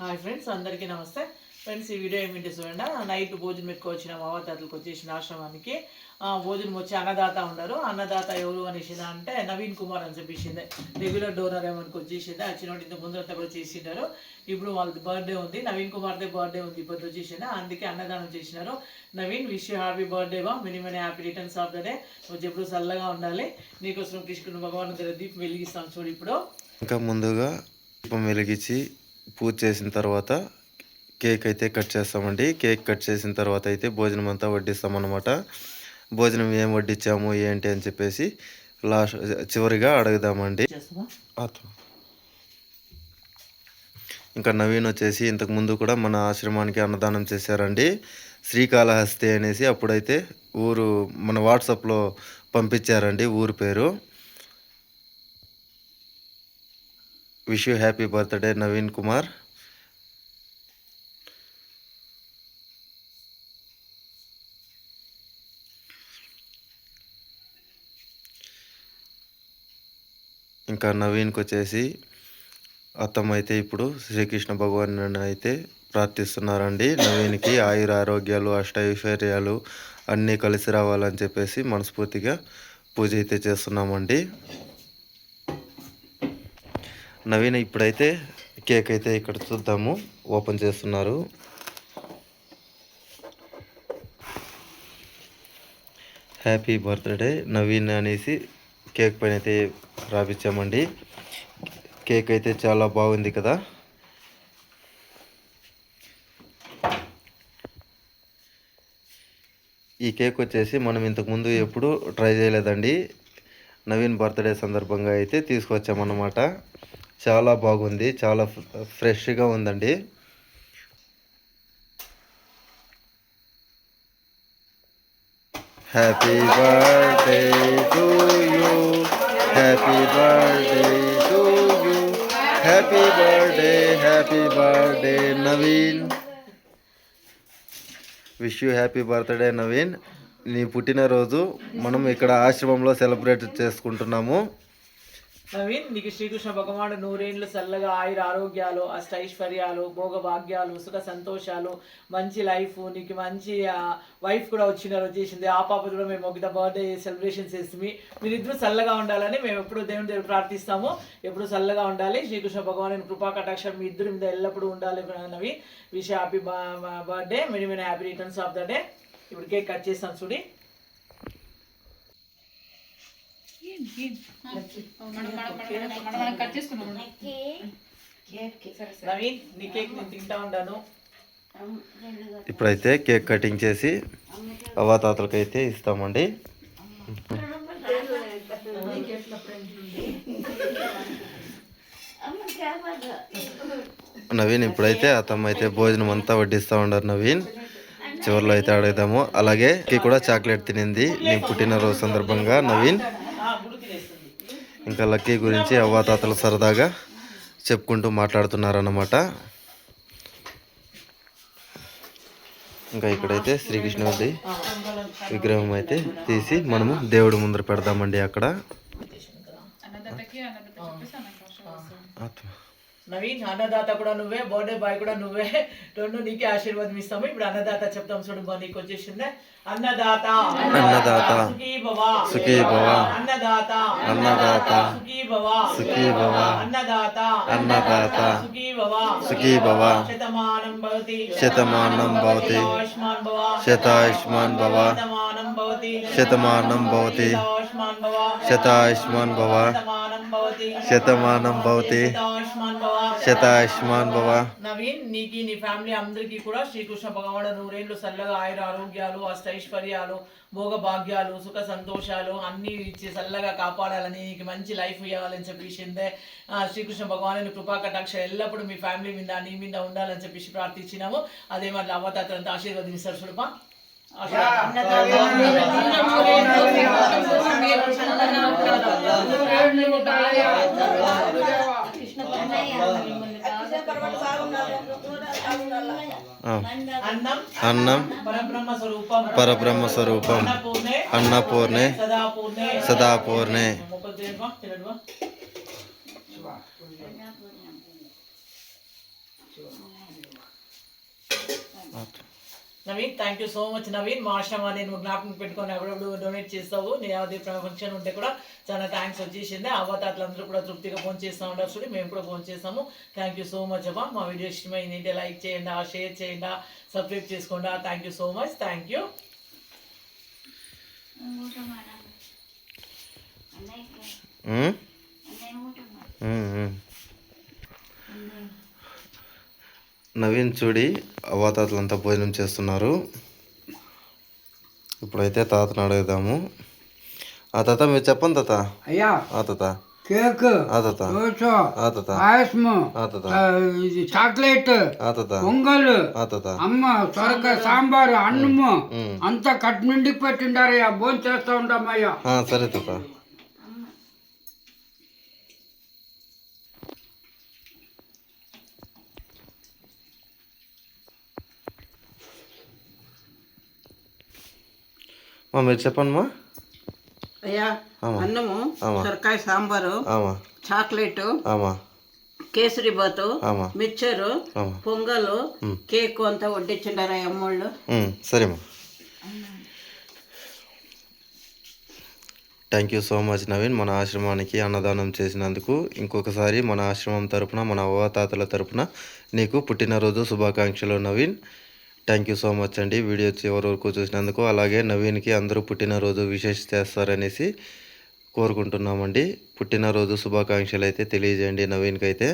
Hi friends అందరికీ నమస్తే. Friends ఈ వీడియో ఏమిటి చూడండి? నైట్ భోజనం పెట్టుకొచ్చిన మావాతాతలకు వచ్చేసిన ఆశ్రమానికి భోజనం వచ్చి అన్నదాత ఉన్నారు. అన్నదాత ఎవరు అనేసింది అంటే నవీన్ కుమార్ అని చెప్పేసింది రెగ్యులర్ డోనర్ ఏమనుకు వచ్చేసింది వచ్చినట్టు ఇంత ముందంతా కూడా చేసిండారు. ఇప్పుడు వాళ్ళది బర్త్డే ఉంది. నవీన్ కుమార్దే బర్త్డే ఉంది ఇప్పుడు వచ్చేసింది అందుకే అన్నదానం చేసినారు. నవీన్ విష్ హ్యాపీ బర్త్డే బా many many happy returns of the day నువ్వు ఎప్పుడు చల్లగా ఉండాలి. నీకోసం కృష్ణుడు భగవాన్ దగ్గర దీపం వెలిగిస్తాం చూడు ఇప్పుడు. ఇంకా ముందుగా దీపం వెలిగించి పూజ చేసిన తర్వాత కేక్ అయితే కట్ చేస్తామండి. కేక్ కట్ చేసిన తర్వాత అయితే భోజనం అంతా వడ్డిస్తామన్నమాట. భోజనం ఏం వడ్డించాము ఏంటి అని చెప్పేసి లాస్ట్ చివరిగా అడుగుదామండి. ఇంకా నవీన్ వచ్చేసి ఇంతకు ముందు కూడా మన ఆశ్రమానికి అన్నదానం చేశారండి. శ్రీకాళహస్తి అనేసి అప్పుడైతే ఊరు మన వాట్సాప్లో పంపించారండి ఊరు పేరు. Wish you happy birthday Naveen Kumar ఇంకా నవీన్కి వచ్చేసి అత్తమ్మ అయితే ఇప్పుడు శ్రీకృష్ణ భగవాన్ అయితే ప్రార్థిస్తున్నారండి. నవీన్కి ఆయుర ఆరోగ్యాలు అష్టైశ్వర్యాలు అన్నీ కలిసి రావాలని చెప్పేసి మనస్ఫూర్తిగా పూజ అయితే చేస్తున్నామండి. నవీన్ ఇప్పుడైతే కేక్ అయితే ఇక్కడ చూద్దాము. ఓపెన్ చేస్తున్నారు. హ్యాపీ బర్త్డే నవీన్ అనేసి కేక్ పైన అయితే రాపించామండి కేక్ అయితే చాలా బాగుంది కదా. ఈ కేక్ వచ్చేసి మనం ఇంతకుముందు ఎప్పుడు ట్రై చేయలేదండి. నవీన్ బర్త్డే సందర్భంగా అయితే తీసుకొచ్చామన్నమాట. చాలా బాగుంది చాలా ఫ్రెష్గా ఉందండి. Happy birthday to you happy birthday to you happy birthday happy birthday Naveen wish you happy birthday Naveen నీ పుట్టినరోజు మనం ఇక్కడ ఆశ్రమంలో సెలబ్రేట్ చేసుకుంటున్నాము. నవీన్ నీకు శ్రీకృష్ణ భగవానుడు నూరేండ్లు చల్లగా ఆయుర ఆరోగ్యాలు అష్టైశ్వర్యాలు భోగభాగ్యాలు సుఖ సంతోషాలు మంచి లైఫ్ నీకు మంచి వైఫ్ కూడా వచ్చినారు వచ్చేసింది. ఆ పాప కూడా మేము ఒకటి బర్త్డే సెలబ్రేషన్ చేసి మీరిద్దరూ చల్లగా ఉండాలని మేము ఎప్పుడు దేవుని దగ్గర ప్రార్థిస్తాము. ఎప్పుడు చల్లగా ఉండాలి. శ్రీకృష్ణ భగవాను కృపా కటాక్షం మీ ఇద్దరు మీద ఎల్లప్పుడూ ఉండాలి Navi wish happy birthday many many happy returns of the day ఇప్పుడు కేక్ కట్ చేస్తాం చూడి. ఇప్పుడైతే కేక్ కటింగ్ చేసి అవ్వాతాతలకైతే ఇస్తామండి. నవీన్ ఇప్పుడైతే అతమ్మ అయితే భోజనం అంతా వడ్డిస్తూ ఉన్నారు నవీన్. చివరిలో అయితే అడుగుదాము అలాగే కేక్ కూడా చాక్లెట్ తినింది. నీ పుట్టినరోజు సందర్భంగా నవీన్. ఇంకా లక్కీ గురించి అవ్వాతాతలు సరదాగా చెప్పుకుంటూ మాట్లాడుతున్నారన్నమాట. ఇంకా ఇక్కడైతే శ్రీకృష్ణుడి విగ్రహం అయితే తీసి మనము దేవుడి ముందర పెడదామండి అక్కడ. ఆత్మ. నవీన్ అన్నదాత కూడా నువ్వే బర్త్డే బాయ్ కూడా నువ్వే రెండు నీకే ఆశీర్వాదం ఇస్తాము ఇప్పుడు అన్నదాత చెప్తాం చూడు బా నీకు వచ్చేసిందే అన్నదాత అన్నదాత సుఖీ భవ సుఖీ భవ అన్నదాత అన్నదాత సుఖీ భవ సుఖీ భవ అన్నదాత అన్నదాత సుఖీ భవ సుఖీ భవ శతమానం భవతి శతమానం భవతి ఆయుష్మాన్ భవ శతాయుష్మాన్ భవ శతమానం భవతి శతమానం భవతి ఆయుష్మాన్ భవ శతాయుష్మాన్ భవ శతమానం భవతి శతమానం భవతి ఆయుష్మాన్ భవ శతాయుష్మాన్ భవ నవీన్ నీకి నీ ఫ్యామిలీ అందరికీ కూడా శ్రీకృష్ణ భగవానుడు నూరేళ్ళు చల్లగా ఆయుర ఆరోగ్యాలు అష్టైశ్వర్యాలు భోగ భాగ్యాలు సుఖ సంతోషాలు అన్ని ఇచ్చి చల్లగా కాపాడాలని నీకు మంచి లైఫ్ ఇవ్వాలని చెప్పేసిందే ఆ, శ్రీకృష్ణ భగవాను కృపా కటాక్ష ఎల్లప్పుడూ మీ ఫ్యామిలీ మీద నీ మీద ఉండాలని చెప్పేసి ప్రార్థించినాము. అదే మరి అవ్వతాతలంతా ఆశీర్వదిస్తారు చూడపా ఆ. అన్నం. పరబ్రహ్మ స్వరూపం అన్నపూర్ణే. సదాపూర్ణే. Not. Naveen thank you so much Naveen. మా ఆశ్రమాన్ని నువ్వు జ్ఞాపకం పెట్టుకొని అప్పుడప్పుడు డొనేట్ చేస్తావు నీ యావది ఫంక్షన్ ఉంటే కూడా చాలా థ్యాంక్స్ వచ్చేసింది. అవ్వతాతలందరూ కూడా తృప్తిగా ఫోన్ చేస్తూ ఉంటారు చూడండి మేము కూడా ఫోన్ చేస్తాము. థ్యాంక్ యూ సో మచ్ అమ్మా మా వీడియో ఇష్టమైంది ఏంటి లైక్ చేయండి షేర్ చేయండి సబ్స్క్రైబ్ చేసుకోండి. Thank you so much thank you? Naveen చూడి అవ్వాతాతలంతా భోజనం చేస్తున్నారు. ఇప్పుడైతే తాతను అడుగుదాము. ఆ తాత మీరు చెప్పండి తాత. అయ్యా. ఆ తాత. కేక్. ఆ తాత. ఆ తాత. పాయసము ఆ తాత. ఇది చాక్లెట్. ఆ తాత. పొంగల్. ఆ తాత. అమ్మ సొరకాయ సాంబారు. అన్నము. అంతా కట్మిండికి పెట్టిండారయ్యా. భోజనం చేస్తా ఉంటామయ్యా ఆ, సరే తాత. మా మీరు చెప్పండి మా అయ్యా. అన్నము. సొరకాయ సాంబారు చాక్లెట్ కేసరి బాతు మిక్చరు పొంగలు కేక్ అంతా వడ్డించిండారు అమ్మోళ్ళు? సరేమ్మా thank you so much Naveen మన ఆశ్రమానికి అన్నదానం చేసినందుకు ఇంకొకసారి మన ఆశ్రమం తరపున మన అవ్వతాతల తరపున నీకు పుట్టినరోజు శుభాకాంక్షలు Naveen thank you so much అండి. వీడియో చివరి వరకు చూసినందుకు అలాగే నవీన్కి అందరూ పుట్టినరోజు విశేష చేస్తారనేసి కోరుకుంటున్నామండి. పుట్టినరోజు శుభాకాంక్షలు అయితే తెలియజేయండి నవీన్కి అయితే